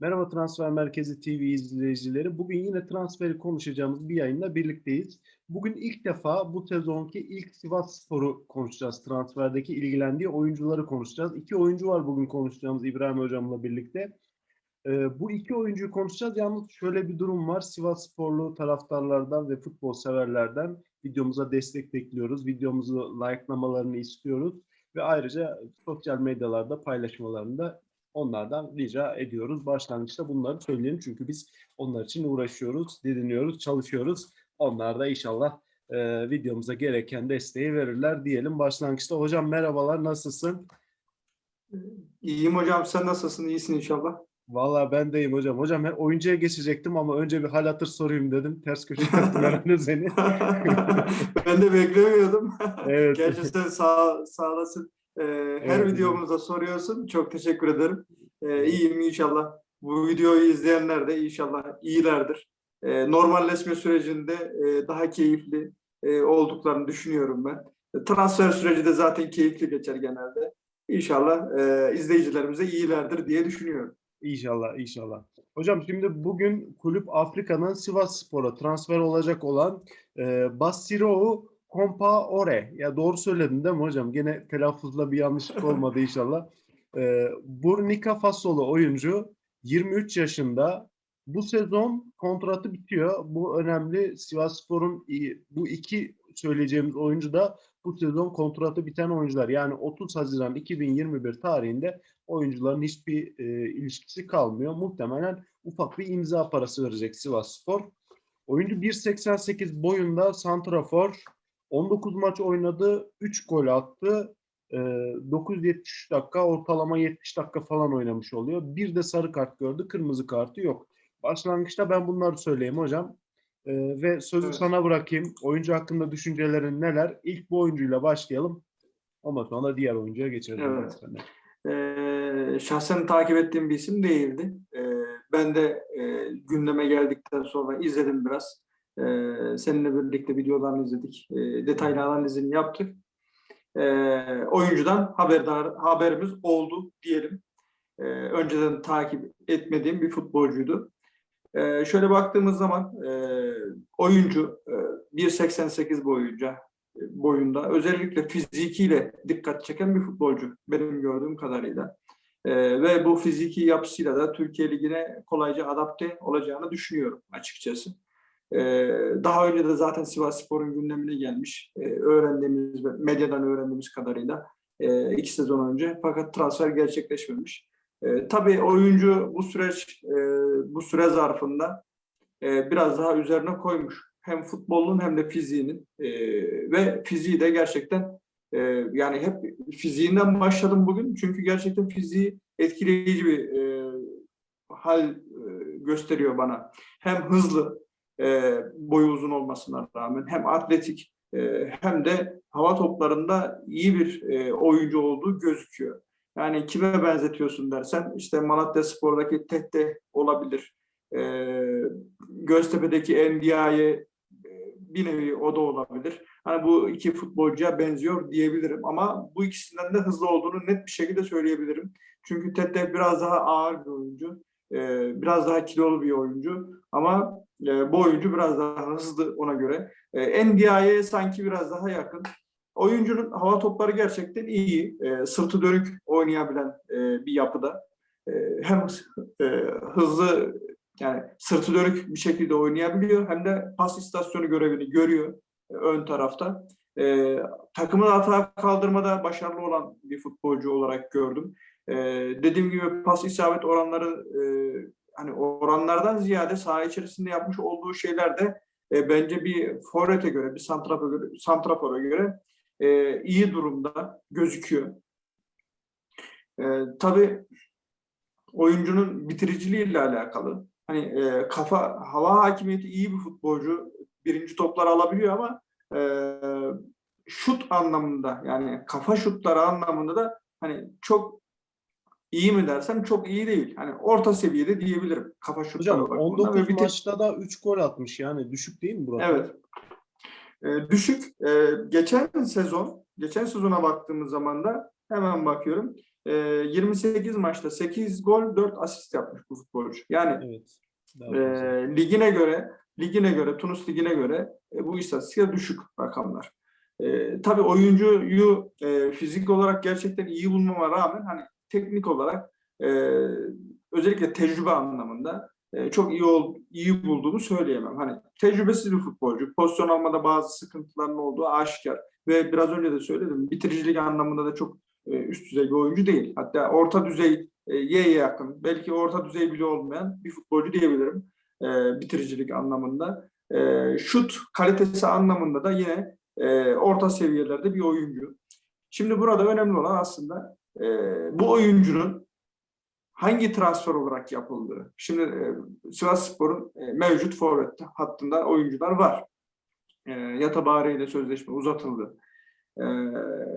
Merhaba Transfer Merkezi TV izleyicileri. Bugün yine transferi konuşacağımız bir yayınla birlikteyiz. Bugün ilk defa bu sezonki ilk Sivas Spor'u konuşacağız. Transferdeki ilgilendiği oyuncuları konuşacağız. İki oyuncu var bugün konuşacağımız İbrahim Hocam'la birlikte. Ee, bu iki oyuncuyu konuşacağız. Yalnız şöyle bir durum var. Sivas Sporlu taraftarlardan ve futbol severlerden videomuza destek bekliyoruz. Videomuzu like'lamalarını istiyoruz. Ve ayrıca sosyal medyalarda paylaşmalarını da onlardan rica ediyoruz. Başlangıçta bunları söyleyelim çünkü biz onlar için uğraşıyoruz, didiniyoruz, çalışıyoruz. Onlar da inşallah e, videomuza gereken desteği verirler diyelim. Başlangıçta hocam merhabalar nasılsın? İyiyim hocam sen nasılsın? İyisin inşallah. Vallahi ben deyim hocam. Hocam ben oyuncuya geçecektim ama önce bir hal hatır sorayım dedim. Ters köşe yaptım herhalde seni. ben de beklemiyordum. Evet. Gerçekten sağ, sağ olasın. Ee, her Evet. videomuzda soruyorsun. Çok teşekkür ederim. Ee, iyiyim inşallah. Bu videoyu izleyenler de inşallah iyilerdir. Ee, normalleşme sürecinde e, daha keyifli e, olduklarını düşünüyorum ben. Transfer süreci de zaten keyifli geçer genelde. İnşallah e, izleyicilerimiz de iyilerdir diye düşünüyorum. İnşallah, inşallah. Hocam şimdi bugün kulüp Afrika'nın Sivas Spor'a transfer olacak olan e, Bassirou Compaore. Ya doğru söyledin değil mi hocam? Gene telaffuzla bir yanlışlık olmadı inşallah. E, Burkina Fasolu oyuncu 23 yaşında. Bu sezon kontratı bitiyor. Bu önemli. Sivas Spor'un bu iki söyleyeceğimiz oyuncu da bu sezon kontratı biten oyuncular. Yani 30 Haziran 2021 tarihinde oyuncuların hiçbir e, ilişkisi kalmıyor. Muhtemelen ufak bir imza parası verecek Sivas Spor. Oyuncu 1.88 boyunda santrafor. 19 maç oynadı. 3 gol attı. E, 973 dakika ortalama 70 dakika falan oynamış oluyor. Bir de sarı kart gördü. Kırmızı kartı yok. Başlangıçta ben bunları söyleyeyim hocam. E, ve sözü Evet. sana bırakayım. Oyuncu hakkında düşüncelerin neler? İlk bu oyuncuyla başlayalım. Ondan sonra diğer oyuncuya geçelim. Evet. Ee, şahsen takip ettiğim bir isim değildi. Ee, ben de e, gündeme geldikten sonra izledim biraz. Ee, seninle birlikte videolarını izledik. Ee, detaylı analizini yaptık. Ee, oyuncudan haberdar haberimiz oldu diyelim. Önceden takip etmediğim bir futbolcuydu. Şöyle baktığımız zaman e, oyuncu e, 1.88 boyunca boyunda özellikle fizikiyle dikkat çeken bir futbolcu benim gördüğüm kadarıyla. Ee, ve bu fiziki yapısıyla da Türkiye Ligi'ne kolayca adapte olacağını düşünüyorum açıkçası. Ee, daha önce de zaten Sivas Spor'un gündemine gelmiş. Ee, öğrendiğimiz, medyadan öğrendiğimiz kadarıyla e, iki sezon önce. Fakat transfer gerçekleşmemiş. Ee, tabii oyuncu bu süreç, e, bu süre zarfında e, biraz daha üzerine koymuş. Hem futbolun hem de fiziğinin E, ve fiziği de gerçekten e, yani hep fiziğinden başladım bugün çünkü gerçekten fiziği etkileyici bir e, hal e, gösteriyor bana. Hem hızlı e, boyu uzun olmasına rağmen hem atletik e, hem de hava toplarında iyi bir e, oyuncu olduğu gözüküyor. Yani kime benzetiyorsun dersen işte Malatya Spor'daki Tette olabilir. E, Göztepe'deki e, bir nevi o da olabilir. Hani bu iki futbolcuya benziyor diyebilirim ama bu ikisinden de hızlı olduğunu net bir şekilde söyleyebilirim. Çünkü Tete biraz daha ağır bir oyuncu, e, biraz daha kilolu bir oyuncu ama e, bu oyuncu biraz daha hızlı ona göre. E, Ndiaye sanki biraz daha yakın. Oyuncunun hava topları gerçekten iyi, e, sırtı dönük oynayabilen e, bir yapıda. E, hem e, hızlı yani sırtı dönük bir şekilde oynayabiliyor hem de pas istasyonu görevini görüyor e, ön tarafta. E, takımın hata kaldırmada başarılı olan bir futbolcu olarak gördüm. E, dediğim gibi pas isabet oranları e, hani oranlardan ziyade saha içerisinde yapmış olduğu şeyler de e, bence bir forvete göre, bir santrafora göre, e, iyi durumda gözüküyor. E, tabii oyuncunun bitiriciliğiyle alakalı. Hani e, kafa hava hakimiyeti iyi bir futbolcu. Birinci topları alabiliyor ama e, şut anlamında yani kafa şutları anlamında da hani çok iyi mi dersem çok iyi değil. Hani orta seviyede diyebilirim kafa şutları Hocam bakımından. 19 Ve bir tek- maçta da 3 gol atmış yani düşük değil mi burası? Evet. Ee, düşük. Ee, geçen sezon, geçen sezona baktığımız zaman da hemen bakıyorum. e, 28 maçta 8 gol 4 asist yapmış bu futbolcu. Yani Evet. E, ligine göre ligine göre Tunus ligine göre e, bu istatistikler düşük rakamlar. E, tabii oyuncuyu e, fizik olarak gerçekten iyi bulmama rağmen hani teknik olarak e, özellikle tecrübe anlamında e, çok iyi ol, iyi bulduğumu söyleyemem. Hani tecrübesiz bir futbolcu, pozisyon almada bazı sıkıntıların olduğu aşikar ve biraz önce de söyledim bitiricilik anlamında da çok e, üst düzey bir oyuncu değil. Hatta orta düzey e, Y'ye yakın, belki orta düzey bile olmayan bir futbolcu diyebilirim e, bitiricilik anlamında. E, şut kalitesi anlamında da yine e, orta seviyelerde bir oyuncu. Şimdi burada önemli olan aslında e, bu oyuncunun hangi transfer olarak yapıldığı. Şimdi e, Sivasspor'un e, mevcut forvet hattında oyuncular var. E, Yatabari ile sözleşme uzatıldı. E,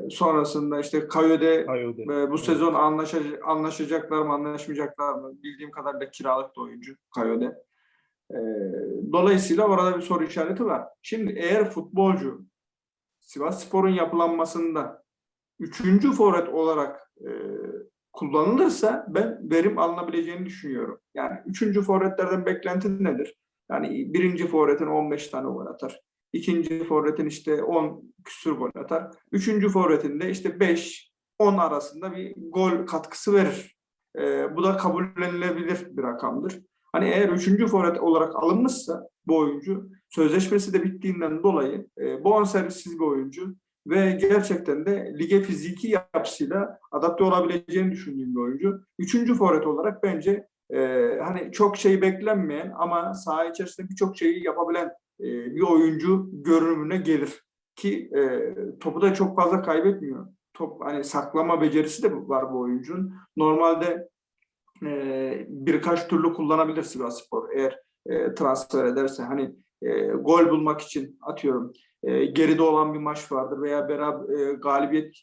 sonrasında işte Kayode Hayode. ve bu sezon anlaşacak, anlaşacaklar mı anlaşmayacaklar mı bildiğim kadarıyla kiralık da oyuncu Kayode. Ee, dolayısıyla orada bir soru işareti var. Şimdi eğer futbolcu Sivas Spor'un yapılanmasında üçüncü forvet olarak e, kullanılırsa ben verim alınabileceğini düşünüyorum. Yani üçüncü forvetlerden beklenti nedir? Yani birinci forvetin 15 tane gol atar. İkinci forvetin işte 10 küsür gol atar. Üçüncü forvetin de işte 5 10 arasında bir gol katkısı verir. Ee, bu da kabullenilebilir bir rakamdır. Hani eğer üçüncü forvet olarak alınmışsa bu oyuncu sözleşmesi de bittiğinden dolayı e, bonservissiz bir oyuncu ve gerçekten de lige fiziki yapısıyla adapte olabileceğini düşündüğüm bir oyuncu. Üçüncü forvet olarak bence e, hani çok şey beklenmeyen ama saha içerisinde birçok şeyi yapabilen e, bir oyuncu görünümüne gelir. Ki e, topu da çok fazla kaybetmiyor. Top hani saklama becerisi de var bu oyuncunun. Normalde e, birkaç türlü kullanabilir Sivasspor eğer e, transfer ederse. Hani e, gol bulmak için atıyorum e, geride olan bir maç vardır veya beraber e, galibiyet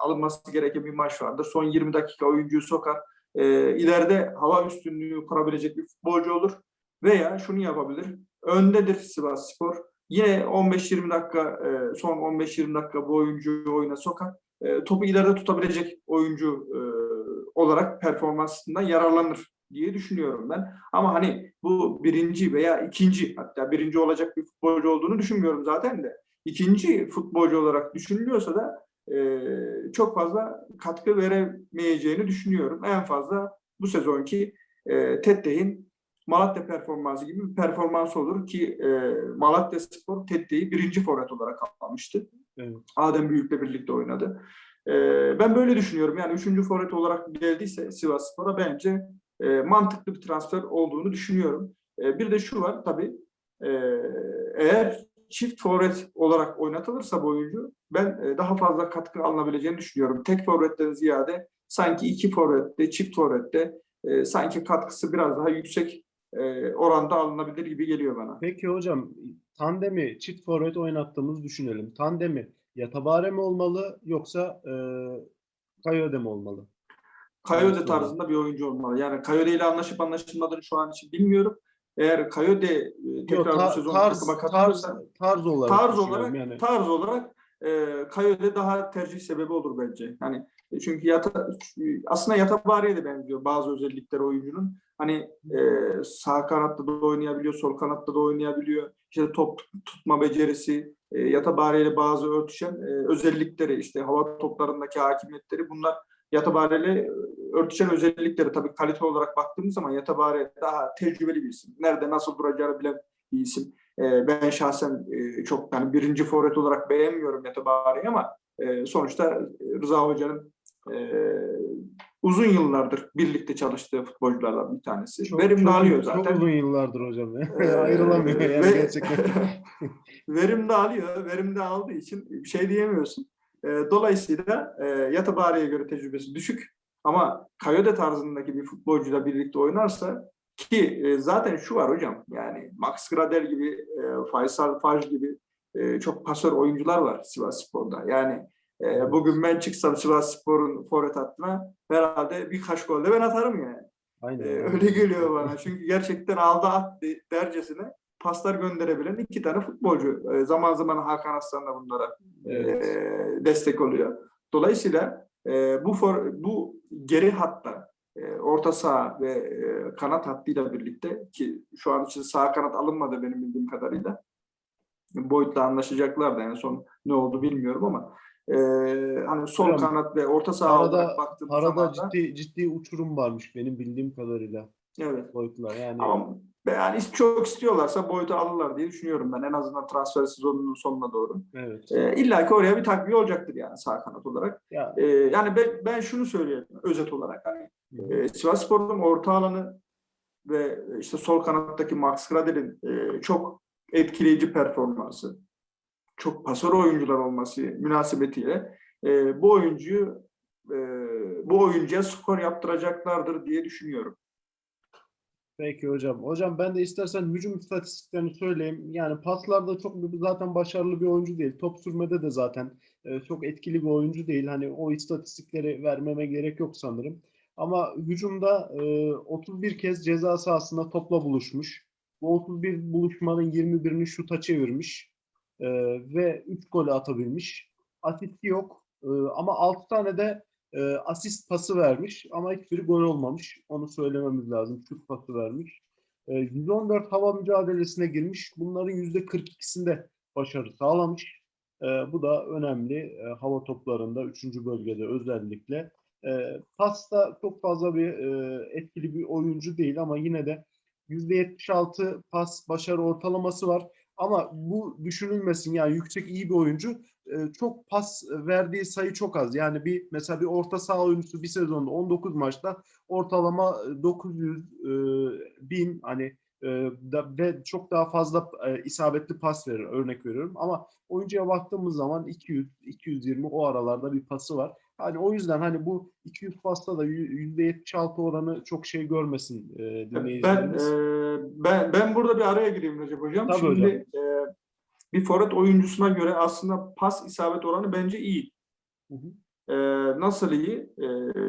alınması gereken bir maç vardır. Son 20 dakika oyuncuyu sokar. E, ileride hava üstünlüğü kurabilecek bir futbolcu olur. Veya şunu yapabilir. Öndedir Sivasspor. Yine 15-20 dakika son 15-20 dakika bu oyuncuyu oyuna sokar. Topu ileride tutabilecek oyuncu olarak performansından yararlanır diye düşünüyorum ben. Ama hani bu birinci veya ikinci hatta birinci olacak bir futbolcu olduğunu düşünmüyorum zaten de. İkinci futbolcu olarak düşünülüyorsa da e, çok fazla katkı veremeyeceğini düşünüyorum. En fazla bu sezonki e, Tette'in Malatya performansı gibi bir performans olur ki e, Malatya Spor Tette'yi birinci forvet olarak almıştı. Evet. Adem Büyük'le birlikte oynadı. E, ben böyle düşünüyorum. Yani üçüncü forvet olarak geldiyse Sivas Spor'a bence e, mantıklı bir transfer olduğunu düşünüyorum. E, bir de şu var tabii e, eğer çift forvet olarak oynatılırsa bu oyuncu ben e, daha fazla katkı alınabileceğini düşünüyorum. Tek forvetten ziyade sanki iki forvette, çift forvette e, sanki katkısı biraz daha yüksek e, oranda alınabilir gibi geliyor bana. Peki hocam tandemi çift forvet oynattığımızı düşünelim. Tandemi Yatabare mi olmalı yoksa e, Kayode mi olmalı? Kayode tarzında bir oyuncu olmalı. Yani Kayode ile anlaşıp anlaşılmadığını şu an için bilmiyorum. Eğer Kayode e, tekrar Yok, ta- bu sezon tarz, takıma tarz, katılırsa tarz olarak tarz olarak yani. tarz olarak e, Kayode daha tercih sebebi olur bence. Yani e, çünkü yata, aslında Yatabari'ye de benziyor bazı özellikleri oyuncunun. Hani e, sağ kanatta da oynayabiliyor, sol kanatta da oynayabiliyor. İşte top tutma becerisi, e, Yatabari ile bazı örtüşen e, özellikleri, işte hava toplarındaki hakimiyetleri bunlar Yatabari ile örtüşen özellikleri. Tabii kalite olarak baktığımız zaman Yatabari daha tecrübeli bir isim. Nerede nasıl duracağını bilen bir isim. E, ben şahsen e, çok yani birinci forvet olarak beğenmiyorum Yatabari'yi ama e, sonuçta Rıza Hoca'nın e, uzun yıllardır birlikte çalıştığı futbolculardan bir tanesi. Çok, Verim çok- alıyor Çok zaten. uzun yıllardır hocam. Ayrılamıyor yani ve- gerçekten. verim de alıyor. Verim de aldığı için şey diyemiyorsun. E, dolayısıyla e, Yatabari'ye göre tecrübesi düşük. Ama Kayode tarzındaki bir futbolcuyla birlikte oynarsa ki e, zaten şu var hocam yani Max Gradel gibi, e, Faysal Faj gibi e, çok pasör oyuncular var Sivas Spor'da. Yani e, bugün ben çıksam Sivas Spor'un forvet hattına herhalde birkaç gol de ben atarım yani. Aynen. Ee, öyle geliyor bana. Çünkü gerçekten aldı at de- dercesine paslar gönderebilen iki tane futbolcu. Ee, zaman zaman Hakan Aslan da bunlara Evet. e, destek oluyor. Dolayısıyla e, bu for, bu geri hatta e, orta saha ve e, kanat hattıyla birlikte ki şu an için sağ kanat alınmadı benim bildiğim kadarıyla. Boyd'la anlaşacaklar da en son ne oldu bilmiyorum ama e, hani sol Hocam, kanat ve orta saha arada- baktığımız Arada zaman da ciddi ciddi uçurum varmış benim bildiğim kadarıyla evet. boyutlar. Yani Ama yani çok istiyorlarsa Boyd'u alırlar diye düşünüyorum ben en azından transfer sezonunun sonuna doğru. evet. E, İlla ki oraya bir takviye olacaktır yani sağ kanat olarak. Ya, E, yani ben, ben şunu söyleyeyim özet olarak. Hani, e, Sivasspor'un orta alanı ve işte sol kanattaki Max Gradel'in e, çok etkileyici performansı, çok pasör oyuncular olması münasebetiyle e, bu oyuncuyu e, bu oyuncuya skor yaptıracaklardır diye düşünüyorum. Peki hocam. Hocam ben de istersen hücum istatistiklerini söyleyeyim. Yani paslarda çok zaten başarılı bir oyuncu değil. Top sürmede de zaten e, çok etkili bir oyuncu değil. Hani o istatistikleri vermeme gerek yok sanırım. Ama hücumda e, 31 kez ceza sahasında topla buluşmuş. Bu 31 buluşmanın 21'ini şuta çevirmiş. E, ve 3 golü atabilmiş. Asisti yok. E, ama 6 tane de e, asist pası vermiş ama hiçbiri gol olmamış. Onu söylememiz lazım. Şut pası vermiş. E, 114 hava mücadelesine girmiş. Bunların %42'sinde başarı sağlamış. E, bu da önemli. E, hava toplarında 3. bölgede özellikle. E, pasta çok fazla bir e, etkili bir oyuncu değil ama yine de %76 pas başarı ortalaması var. Ama bu düşünülmesin yani yüksek iyi bir oyuncu çok pas verdiği sayı çok az. Yani bir mesela bir orta saha oyuncusu bir sezonda 19 maçta ortalama e, 900 e, bin hani e, ve çok daha fazla e, isabetli pas verir örnek veriyorum. Ama oyuncuya baktığımız zaman 200 220 o aralarda bir pası var. Hani o yüzden hani bu 200 pasta da %76 oranı çok şey görmesin e, Ben dinleyicilerimiz. e, ben ben burada bir araya gireyim Recep hocam. Tabii Şimdi hocam. e, bir forvet oyuncusuna göre aslında pas isabet oranı bence iyi. Hı hı. E, nasıl iyi? E,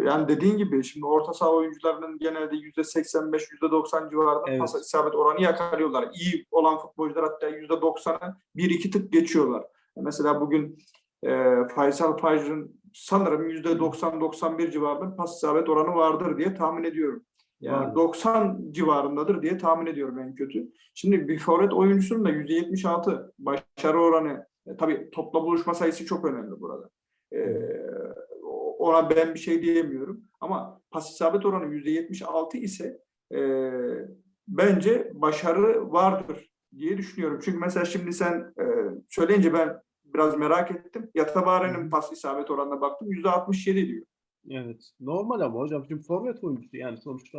yani dediğin gibi şimdi orta saha oyuncularının genelde %85, %90 civarında Evet. pas isabet oranı yakalıyorlar. İyi olan futbolcular hatta %90'a 1-2 tık geçiyorlar. Mesela bugün e, Faysal Fajr'ın sanırım %90-91 civarında pas isabet oranı vardır diye tahmin ediyorum. Yani Vardır. 90 civarındadır diye tahmin ediyorum en kötü. Şimdi bir forvet oyuncusunun da %76 başarı oranı, e, tabii topla buluşma sayısı çok önemli burada. E, ona ben bir şey diyemiyorum. Ama pas isabet oranı %76 ise e, bence başarı vardır diye düşünüyorum. Çünkü mesela şimdi sen e, söyleyince ben biraz merak ettim. Yatabare'nin pas isabet oranına baktım. %67 diyor. Evet. Normal ama hocam şimdi forvet oyuncusu yani sonuçta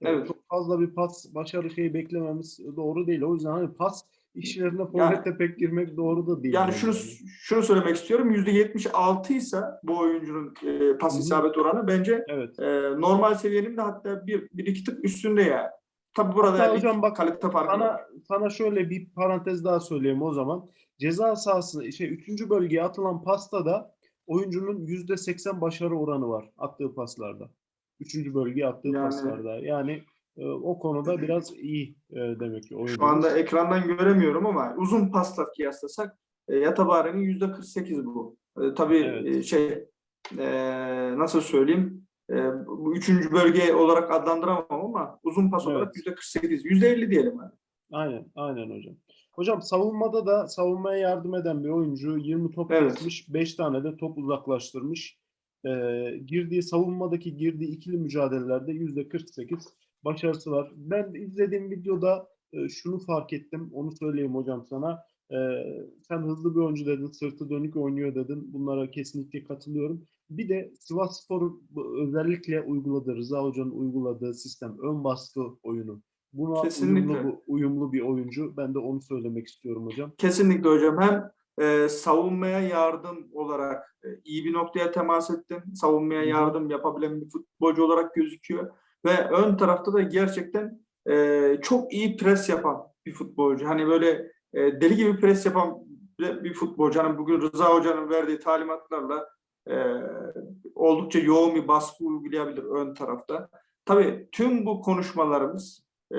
e, Evet. çok fazla bir pas başarı şeyi beklememiz doğru değil. O yüzden hani pas işlerine Yani- forvette pek girmek doğru da değil. Yani bence şunu şunu söylemek istiyorum. %76 ise bu oyuncunun e, pas Hı hı. isabet oranı bence Evet. e, normal seviyenin de hatta bir, bir iki tık üstünde yani. Tabii burada Hatta hocam bak, kalite farkı Sana var. sana şöyle bir parantez daha söyleyeyim o zaman. Ceza sahası şey 3. bölgeye atılan pasta da oyuncunun %80 başarı oranı var attığı paslarda. 3. bölgeye attığı Yani- paslarda. Yani e, o konuda biraz iyi e, demek ki oyuncumuz. Şu anda ekrandan göremiyorum ama uzun pasla kıyaslasak e, Yatabare'nin %48 bu. E, tabii Evet. e, şey e, nasıl söyleyeyim e, bu üçüncü bölge olarak adlandıramam ama uzun pas Evet. olarak %48, %50 diyelim. Yani. Aynen, aynen hocam. Hocam savunmada da savunmaya yardım eden bir oyuncu 20 top Evet. kesmiş, 5 tane de top uzaklaştırmış. Ee, girdiği savunmadaki girdiği ikili mücadelelerde %48 başarısı var. Ben izlediğim videoda e, şunu fark ettim. Onu söyleyeyim hocam sana. Ee, sen hızlı bir oyuncu dedin, sırtı dönük oynuyor dedin. Bunlara kesinlikle katılıyorum. Bir de Sivasspor'un bu özellikle uyguladığı, Rıza Hoca'nın uyguladığı sistem, ön baskı oyunu. Buna Kesinlikle. uyumlu, uyumlu bir oyuncu. Ben de onu söylemek istiyorum hocam. Kesinlikle hocam. Hem e, savunmaya yardım olarak e, iyi bir noktaya temas ettin. Savunmaya yardım yapabilen bir futbolcu olarak gözüküyor. Ve ön tarafta da gerçekten e, çok iyi pres yapan bir futbolcu. Hani böyle e, deli gibi pres yapan bir bir futbolcu. Hani bugün Rıza Hoca'nın verdiği talimatlarla e, oldukça yoğun bir baskı uygulayabilir ön tarafta. Tabii tüm bu konuşmalarımız e,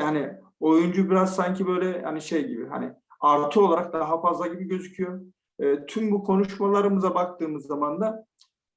yani oyuncu biraz sanki böyle hani şey gibi hani artı olarak daha fazla gibi gözüküyor. E, tüm bu konuşmalarımıza baktığımız zaman da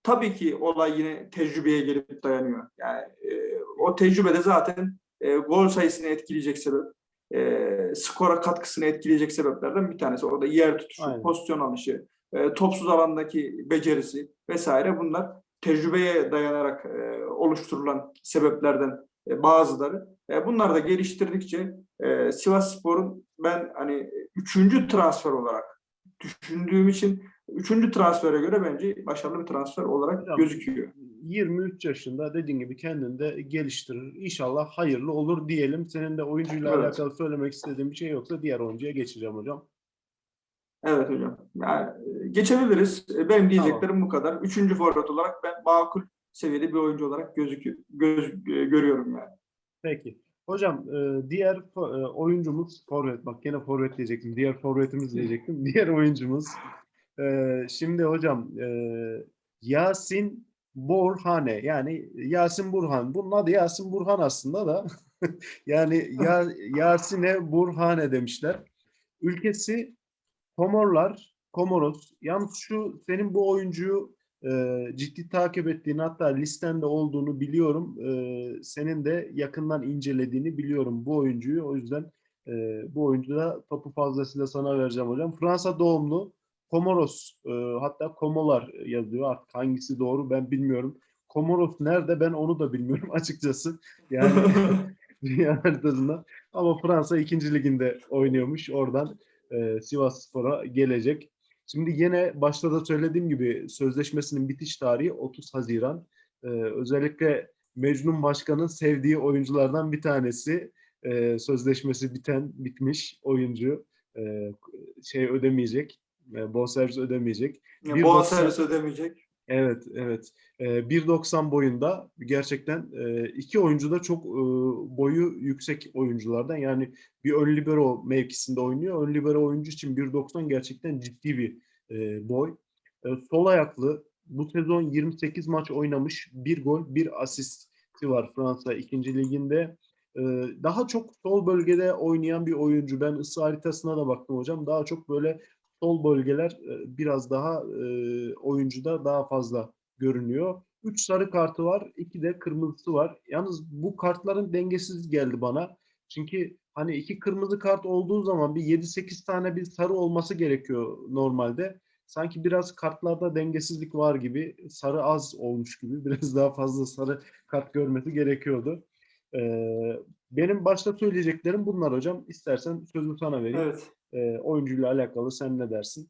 tabii ki olay yine tecrübeye gelip dayanıyor. Yani e, o tecrübede zaten e, gol sayısını etkileyecek sebep, e, skora katkısını etkileyecek sebeplerden bir tanesi. Orada yer tutuşu, Aynen. pozisyon alışı, e, topsuz alandaki becerisi vesaire bunlar tecrübeye dayanarak e, oluşturulan sebeplerden e, bazıları. E, bunları da geliştirdikçe e, Sivas Spor'un ben hani üçüncü transfer olarak düşündüğüm için üçüncü transfere göre bence başarılı bir transfer olarak Hocam, gözüküyor. 23 yaşında dediğin gibi kendini de geliştirir. İnşallah hayırlı olur diyelim. Senin de oyuncuyla Evet. alakalı söylemek istediğin bir şey yoksa diğer oyuncuya geçeceğim hocam. Evet hocam. Yani geçebiliriz. E, Benim diyeceklerim bu kadar. Üçüncü forvet olarak ben makul seviyede bir oyuncu olarak gözüküyor, göz, e, görüyorum yani. Peki. Hocam e, diğer e, oyuncumuz forvet. Bak yine forvet diyecektim. Diğer forvetimiz diyecektim. Diğer oyuncumuz. e, şimdi hocam e, Yasin Burhane. Yani Yasin Burhan. Bunun adı Yasin Burhan aslında da. yani ya, Yasine Burhane demişler. Ülkesi Komorlar, Komoros. Yalnız şu senin bu oyuncuyu e, ciddi takip ettiğini hatta listende olduğunu biliyorum. E, senin de yakından incelediğini biliyorum bu oyuncuyu. O yüzden e, bu oyuncuda topu fazlasıyla sana vereceğim hocam. Fransa doğumlu Komoros e, hatta Komolar yazıyor artık hangisi doğru ben bilmiyorum. Komoros nerede ben onu da bilmiyorum açıkçası. Yani dünya haritasında. Ama Fransa 2. liginde oynuyormuş. Oradan e, Sivas Spor'a gelecek. Şimdi yine başta da söylediğim gibi sözleşmesinin bitiş tarihi 30 Haziran. Ee, özellikle Mecnun Başkan'ın sevdiği oyunculardan bir tanesi. Ee, sözleşmesi biten, bitmiş oyuncu. Ee, şey ödemeyecek. E, bonservis ödemeyecek. Yani Bir Boğa doksan- servis ödemeyecek. Evet, evet. Ee, 1.90 boyunda gerçekten iki oyuncu da çok boyu yüksek oyunculardan. Yani bir ön libero mevkisinde oynuyor. Ön libero oyuncu için 1.90 gerçekten ciddi bir boy. Sol ayaklı. Bu sezon 28 maç oynamış. Bir gol, bir asisti var Fransa 2. liginde. Daha çok sol bölgede oynayan bir oyuncu. Ben ısı haritasına da baktım hocam. Daha çok böyle sol bölgeler e, biraz daha e, oyuncuda daha fazla görünüyor. 3 sarı kartı var, 2 de kırmızısı var. Yalnız bu kartların dengesiz geldi bana. Çünkü hani iki kırmızı kart olduğu zaman bir 7-8 tane bir sarı olması gerekiyor normalde. Sanki biraz kartlarda dengesizlik var gibi. Sarı az olmuş gibi. Biraz daha fazla sarı kart görmesi gerekiyordu. Ee, benim başta söyleyeceklerim bunlar hocam. İstersen sözü sana vereyim. Evet. Ee, oyuncuyla alakalı sen ne dersin?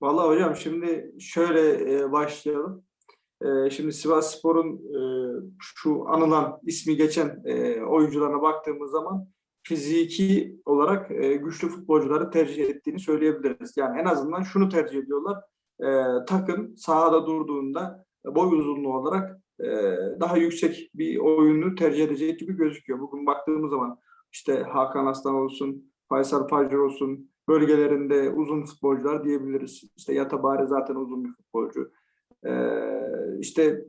Vallahi hocam şimdi şöyle e, başlayalım. E, şimdi Sivas Spor'un e, şu anılan ismi geçen e, oyuncularına baktığımız zaman fiziki olarak e, güçlü futbolcuları tercih ettiğini söyleyebiliriz. Yani en azından şunu tercih ediyorlar. E, takım sahada durduğunda boy uzunluğu olarak e, daha yüksek bir oyunu tercih edecek gibi gözüküyor. Bugün baktığımız zaman işte Hakan Aslan olsun, Faysal Facer olsun, bölgelerinde uzun futbolcular diyebiliriz. İşte Yatabare zaten uzun bir futbolcu. Ee, işte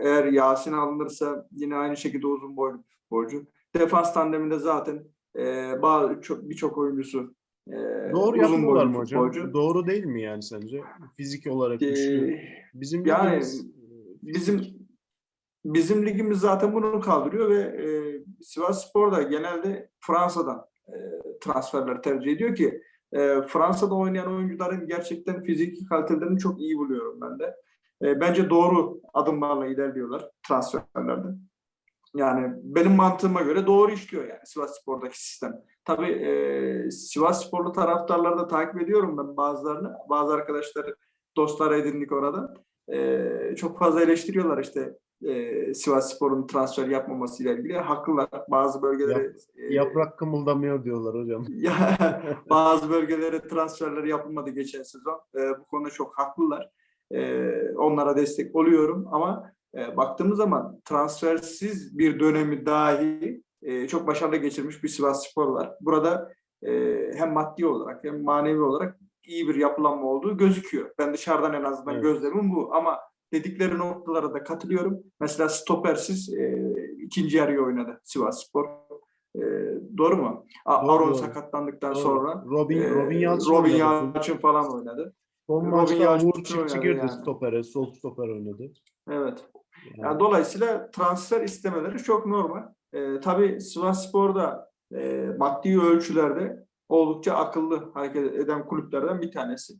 eğer Yasin alınırsa yine aynı şekilde uzun boylu bir futbolcu. Defans tandeminde zaten e, bazı çok birçok oyuncusu e, Doğru uzun boylu mı hocam? futbolcu. Doğru değil mi yani sence? Fizik olarak güçlü. Ee, Bizim yani ligimiz, bizim bizim ligimiz zaten bunu kaldırıyor ve e, Sivas Spor da genelde Fransa'dan transferler tercih ediyor ki e, Fransa'da oynayan oyuncuların gerçekten fiziki kalitelerini çok iyi buluyorum ben de. E, bence doğru adımlarla ilerliyorlar transferlerde. Yani benim mantığıma göre doğru işliyor yani Sivas Spor'daki sistem. Tabii e, Sivas Sporlu taraftarları da takip ediyorum ben bazılarını. Bazı arkadaşları dostlar edindik orada. E, çok fazla eleştiriyorlar işte e, Sivas Spor'un transfer yapmamasıyla ilgili. Haklılar. Bazı bölgelere e, yaprak kımıldamıyor diyorlar hocam. bazı bölgelere transferler yapılmadı geçen sezon. E, bu konuda çok haklılar. E, onlara destek oluyorum ama e, baktığımız zaman transfersiz bir dönemi dahi e, çok başarılı geçirmiş bir Sivas Spor var. Burada e, hem maddi olarak hem manevi olarak iyi bir yapılanma olduğu gözüküyor. Ben dışarıdan en azından Evet. gözlemim bu ama dedikleri noktalara da katılıyorum. Mesela stopersiz e, ikinci yarıyı oynadı Sivas Spor. E, doğru mu? Doğru, Aron doğru. sakatlandıktan Doğru. sonra Robin, e, Robin Yalçın Robin. Yalçın falan oynadı. Son Robin maçta Yalçın Uğur Çiftçi girdi yani. stopere. Sol stoper oynadı. Evet. Yani, Yani dolayısıyla transfer istemeleri çok normal. Ee, tabii Sivas Spor'da e, maddi ölçülerde oldukça akıllı hareket eden kulüplerden bir tanesi.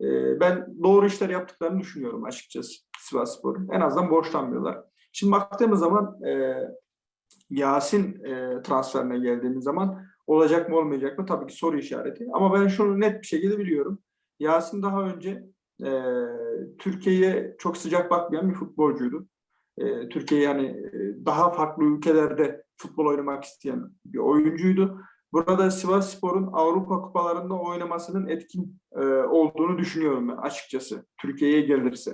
Ee, ben doğru işler yaptıklarını düşünüyorum açıkçası Sivas Spor'un. En azından borçlanmıyorlar. Şimdi baktığımız zaman e, Yasin e, transferine geldiğimiz zaman olacak mı olmayacak mı tabii ki soru işareti. Ama ben şunu net bir şekilde biliyorum. Yasin daha önce e, Türkiye'ye çok sıcak bakmayan bir futbolcuydu. Türkiye yani daha farklı ülkelerde futbol oynamak isteyen bir oyuncuydu. Burada Sivas Spor'un Avrupa kupalarında oynamasının etkin e, olduğunu düşünüyorum ben açıkçası Türkiye'ye gelirse.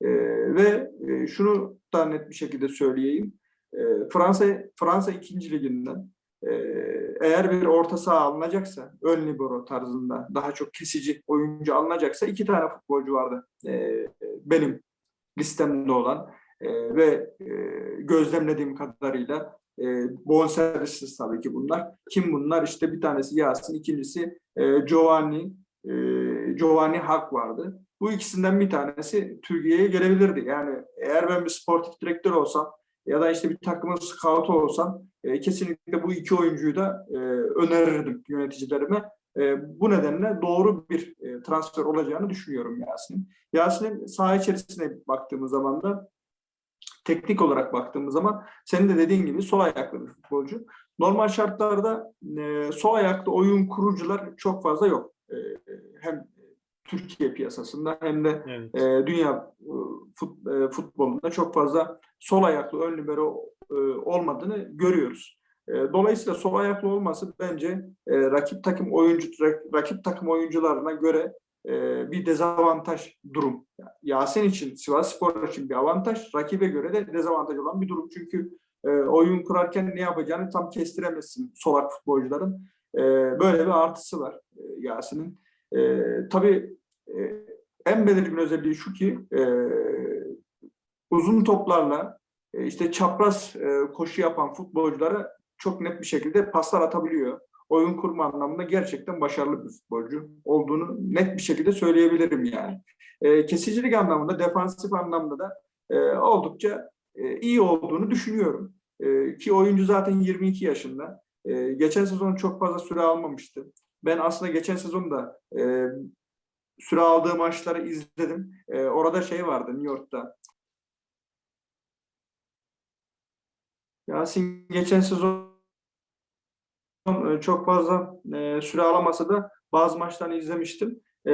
E, ve e, şunu da net bir şekilde söyleyeyim. E, Fransa Fransa 2. liginden e, eğer bir orta saha alınacaksa ön libero tarzında daha çok kesici oyuncu alınacaksa iki tane futbolcu vardı. E, benim listemde olan e, ve e, gözlemlediğim kadarıyla e, bonservissiz tabii ki bunlar. Kim bunlar? İşte bir tanesi Yasin, ikincisi e, Giovanni e, Giovanni Hak vardı. Bu ikisinden bir tanesi Türkiye'ye gelebilirdi. Yani eğer ben bir sportif direktör olsam ya da işte bir takımın scout olsam e, kesinlikle bu iki oyuncuyu da e, önerirdim yöneticilerime. E, bu nedenle doğru bir e, transfer olacağını düşünüyorum Yasin'in. Yasin'in saha içerisine baktığımız zaman da teknik olarak baktığımız zaman senin de dediğin gibi sol ayaklı bir futbolcu. Normal şartlarda e, sol ayaklı oyun kurucular çok fazla yok. E, hem Türkiye piyasasında hem de evet. e, dünya e, fut, e, futbolunda çok fazla sol ayaklı ön libero e, olmadığını görüyoruz. E, dolayısıyla sol ayaklı olması bence e, rakip takım oyuncu rak- rakip takım oyuncularına göre e, bir dezavantaj durum. Yasin için, Sivas Spor için bir avantaj, rakibe göre de dezavantaj olan bir durum. Çünkü e, oyun kurarken ne yapacağını tam kestiremezsin solak futbolcuların. E, böyle bir artısı var e, Yasin'in. E, tabii en belirgin özelliği şu ki uzun toplarla işte çapraz koşu yapan futbolculara çok net bir şekilde paslar atabiliyor. Oyun kurma anlamında gerçekten başarılı bir futbolcu olduğunu net bir şekilde söyleyebilirim yani. E, kesicilik anlamında, defansif anlamda da e, oldukça e, iyi olduğunu düşünüyorum. E, ki oyuncu zaten 22 yaşında. E, geçen sezon çok fazla süre almamıştı. Ben aslında geçen sezon da e, süre aldığı maçları izledim. E, orada şey vardı New York'ta. Yasin geçen sezon çok fazla e, süre alamasa da bazı maçlarını izlemiştim. E,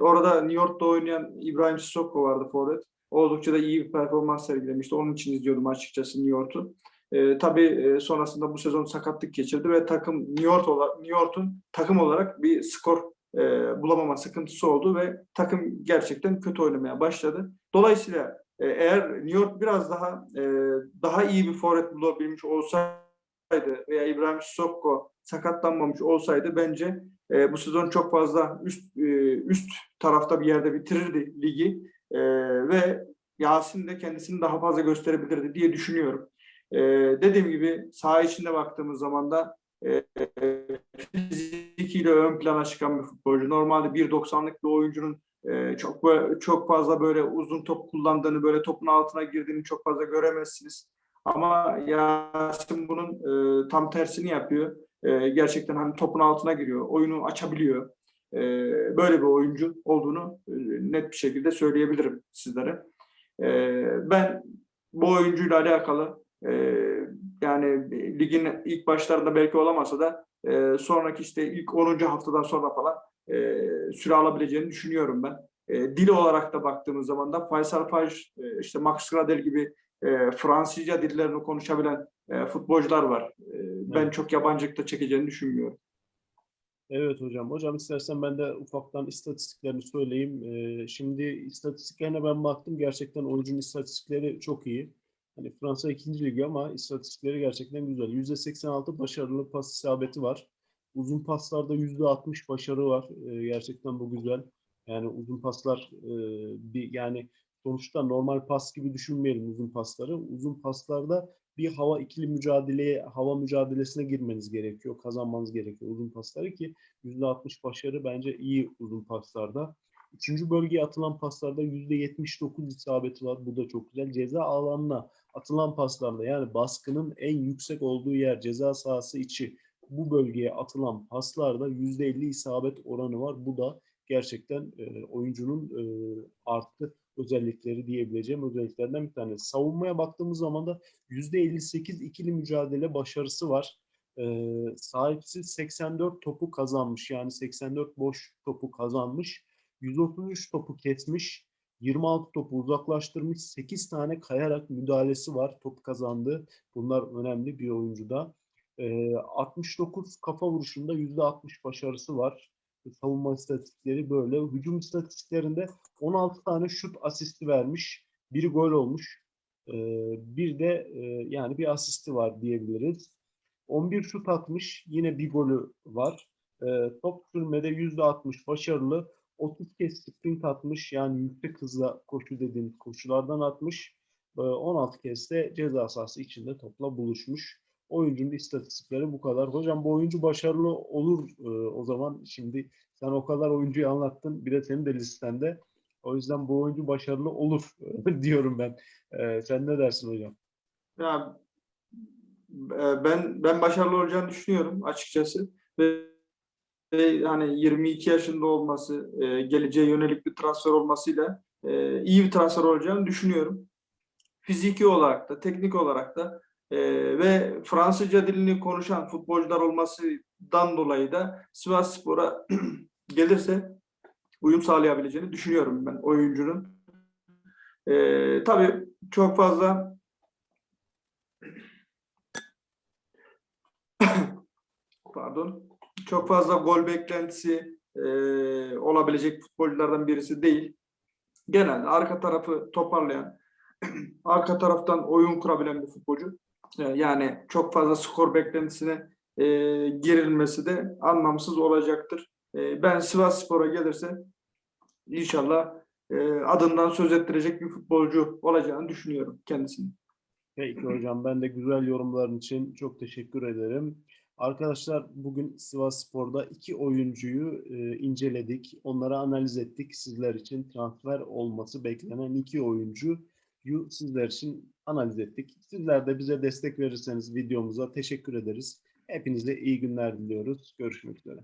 orada New York'ta oynayan İbrahim Sissoko vardı forvet. Oldukça da iyi bir performans sergilemişti. Onun için izliyordum açıkçası New York'u. E, tabii e, sonrasında bu sezon sakatlık geçirdi ve takım New York New York'un takım olarak bir skor e, bulamama sıkıntısı oldu ve takım gerçekten kötü oynamaya başladı. Dolayısıyla e, eğer New York biraz daha e, daha iyi bir forvet bulabilmiş olsaydı veya İbrahim Sissoko sakatlanmamış olsaydı bence e, bu sezon çok fazla üst e, üst tarafta bir yerde bitirirdi ligi E, ve Yasin de kendisini daha fazla gösterebilirdi diye düşünüyorum. E, dediğim gibi saha içinde baktığımız zaman da e, fizikiyle ön plana çıkan bir futbolcu. Normalde 1.90'lık bir oyuncunun e, çok çok fazla böyle uzun top kullandığını, böyle topun altına girdiğini çok fazla göremezsiniz. Ama Yasin bunun e, tam tersini yapıyor. E, gerçekten hani topun altına giriyor, oyunu açabiliyor. E, böyle bir oyuncu olduğunu e, net bir şekilde söyleyebilirim sizlere. E, ben bu oyuncuyla alakalı e, yani ligin ilk başlarında belki olamasa da e, sonraki işte ilk 10. haftadan sonra falan e, süre alabileceğini düşünüyorum ben. E, dil olarak da baktığımız zaman da Faysal Paj, e, işte Max Gradel gibi e, Fransızca dillerini konuşabilen e, futbolcular var. E, ben Evet. çok yabancılıkta çekeceğini düşünmüyorum. Evet hocam. Hocam istersen ben de ufaktan istatistiklerini söyleyeyim. Ee, şimdi istatistiklerine ben baktım. Gerçekten oyuncunun istatistikleri çok iyi. Hani Fransa 2. ligi ama istatistikleri gerçekten güzel. %86 başarılı pas isabeti var. Uzun paslarda %60 başarı var. Ee, gerçekten bu güzel. Yani uzun paslar e, bir yani sonuçta normal pas gibi düşünmeyelim uzun pasları. Uzun paslarda bir hava ikili mücadeleye, hava mücadelesine girmeniz gerekiyor. Kazanmanız gerekiyor uzun pasları ki %60 başarı bence iyi uzun paslarda. Üçüncü bölgeye atılan paslarda %79 isabeti var. Bu da çok güzel. Ceza alanına atılan paslarda yani baskının en yüksek olduğu yer ceza sahası içi bu bölgeye atılan paslarda %50 isabet oranı var. Bu da gerçekten e, oyuncunun e, artı özellikleri diyebileceğim özelliklerden bir tanesi. Savunmaya baktığımız zaman da %58 ikili mücadele başarısı var. E, sahipsiz 84 topu kazanmış. Yani 84 boş topu kazanmış. 133 topu kesmiş. 26 topu uzaklaştırmış. 8 tane kayarak müdahalesi var. Top kazandı. Bunlar önemli bir oyuncuda. E, 69 kafa vuruşunda %60 başarısı var. Savunma istatistikleri böyle. Hücum istatistiklerinde 16 tane şut asisti vermiş. Biri gol olmuş. E, bir de e, yani bir asisti var diyebiliriz. 11 şut atmış. Yine bir golü var. E, top sürmede %60 başarılı. 30 kez sprint atmış. Yani yüksek hızla koşu dediğimiz koşulardan atmış. E, 16 kez de ceza sahası içinde topla buluşmuş. Oyuncunun istatistikleri bu kadar. Hocam bu oyuncu başarılı olur e, o zaman. Şimdi sen o kadar oyuncuyu anlattın. Bir de senin de listende. O yüzden bu oyuncu başarılı olur diyorum ben. E, sen ne dersin hocam? Ya e, ben ben başarılı olacağını düşünüyorum açıkçası ve, ve hani 22 yaşında olması, e, geleceğe yönelik bir transfer olmasıyla e, iyi bir transfer olacağını düşünüyorum. Fiziki olarak da, teknik olarak da e, ve Fransızca dilini konuşan futbolcular olmasından dolayı da Sivasspor'a gelirse uyum sağlayabileceğini düşünüyorum ben oyuncunun. E, tabii çok fazla pardon çok fazla gol beklentisi e, olabilecek futbolculardan birisi değil. Genelde arka tarafı toparlayan, arka taraftan oyun kurabilen bir futbolcu. E, yani çok fazla skor beklentisine e, girilmesi de anlamsız olacaktır. E, ben Sivas Spor'a gelirse inşallah e, adından söz ettirecek bir futbolcu olacağını düşünüyorum kendisini. Peki hocam ben de güzel yorumların için çok teşekkür ederim. Arkadaşlar bugün Sivas Spor'da iki oyuncuyu e, inceledik. Onları analiz ettik. Sizler için transfer olması beklenen iki oyuncuyu sizler için analiz ettik. Sizler de bize destek verirseniz videomuza teşekkür ederiz. Hepinize iyi günler diliyoruz. Görüşmek üzere.